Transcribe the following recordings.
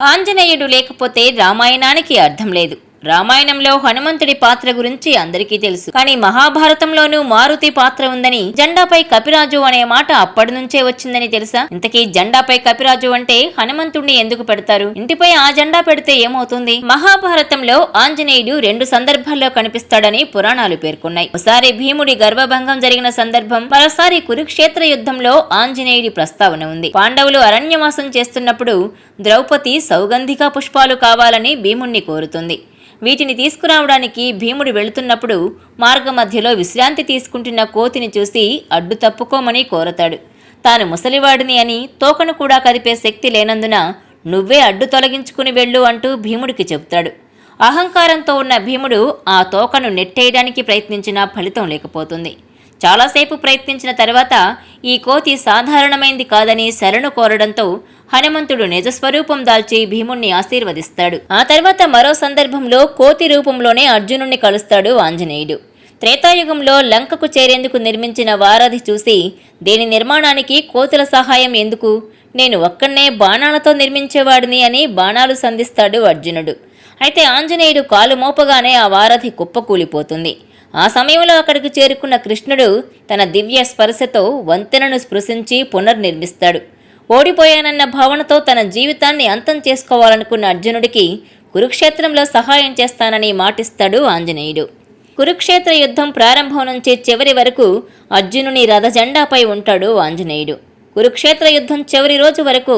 ఆంజనేయుడు లేకపోతే రామాయణానికి అర్థం లేదు. రామాయణంలో హనుమంతుడి పాత్ర గురించి అందరికీ తెలుసు. కానీ మహాభారతంలోనూ మారుతి పాత్ర ఉందని జెండాపై కపిరాజు అనే మాట అప్పటి నుంచే వచ్చిందని తెలుసా? ఇంతకీ జెండాపై కపిరాజు అంటే హనుమంతుడిని ఎందుకు పెడతారు? ఇంటిపై ఆ జెండా పెడితే ఏమవుతుంది? మహాభారతంలో ఆంజనేయుడు రెండు సందర్భాల్లో కనిపిస్తాడని పురాణాలు పేర్కొన్నాయి. ఒకసారి భీముడి గర్భభంగం జరిగిన సందర్భం మరోసారి కురుక్షేత్ర యుద్ధంలో ఆంజనేయుడి ప్రస్తావన ఉంది. పాండవులు అరణ్యవాసం చేస్తున్నప్పుడు ద్రౌపది సౌగంధిక పుష్పాలు కావాలని భీముణ్ణి కోరుతుంది. వీటిని తీసుకురావడానికి భీముడు వెళుతున్నప్పుడు మార్గమధ్యలో విశ్రాంతి తీసుకుంటున్న కోతిని చూసి అడ్డు తప్పుకోమని కోరతాడు. తాను ముసలివాడిని అని తోకను కూడా కదిపే శక్తి లేనందున నువ్వే అడ్డు తొలగించుకుని వెళ్ళు అంటూ భీముడికి చెబుతాడు. అహంకారంతో ఉన్న భీముడు ఆ తోకను నెట్టేయడానికి ప్రయత్నించినా ఫలితం లేకపోతుంది. చాలాసేపు ప్రయత్నించిన తర్వాత ఈ కోతి సాధారణమైంది కాదని శరణు కోరడంతో హనుమంతుడు నిజస్వరూపం దాల్చి భీముణ్ణి ఆశీర్వదిస్తాడు. ఆ తర్వాత మరో సందర్భంలో కోతి రూపంలోనే అర్జునుణ్ణి కలుస్తాడు ఆంజనేయుడు. త్రేతాయుగంలో లంకకు చేరేందుకు నిర్మించిన వారధి చూసి దీని నిర్మాణానికి కోతుల సహాయం ఎందుకు? నేను ఒక్కనే బాణాలతో నిర్మించేవాడిని అని బాణాలు సంధిస్తాడు అర్జునుడు. అయితే ఆంజనేయుడు కాలు మోపగానే ఆ వారధి కుప్పకూలిపోతుంది. ఆ సమయంలో అక్కడికి చేరుకున్న కృష్ణుడు తన దివ్య స్పర్శతో వంతెనను స్పృశించి పునర్నిర్మిస్తాడు. ఓడిపోయానన్న భావనతో తన జీవితాన్ని అంతం చేసుకోవాలనుకున్న అర్జునుడికి కురుక్షేత్రంలో సహాయం చేస్తానని మాటిస్తాడు ఆంజనేయుడు. కురుక్షేత్ర యుద్ధం ప్రారంభం నుంచి చివరి వరకు అర్జునుని రథజెండాపై ఉంటాడు ఆంజనేయుడు. కురుక్షేత్ర యుద్ధం చివరి రోజు వరకు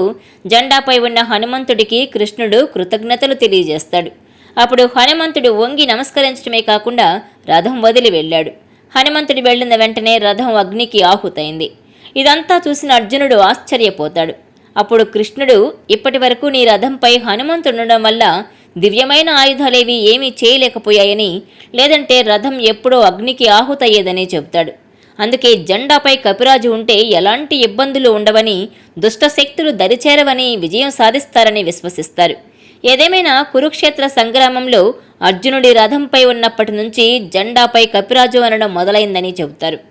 జెండాపై ఉన్న హనుమంతుడికి కృష్ణుడు కృతజ్ఞతలు తెలియజేస్తాడు. అప్పుడు హనుమంతుడు వంగి నమస్కరించడమే కాకుండా రథం వదిలి వెళ్ళాడు. హనుమంతుడు వెళ్ళిన వెంటనే రథం అగ్నికి ఆహుతైంది. ఇదంతా చూసిన అర్జునుడు ఆశ్చర్యపోతాడు. అప్పుడు కృష్ణుడు ఇప్పటి వరకు నీ రథంపై హనుమంతుండడం వల్ల దివ్యమైన ఆయుధాలేవి ఏమీ చేయలేకపోయాయని లేదంటే రథం ఎప్పుడో అగ్నికి ఆహుతయ్యేదని చెబుతాడు. అందుకే జెండాపై కపిరాజు ఉంటే ఎలాంటి ఇబ్బందులు ఉండవని దుష్టశక్తులు దరిచేరవని విజయం సాధిస్తారని విశ్వసిస్తారు. ఏదేమైనా కురుక్షేత్ర సంగ్రామంలో అర్జునుడి రథంపై ఉన్నప్పటి నుంచి జెండాపై కపిరాజు అనడం మొదలైందని చెబుతారు.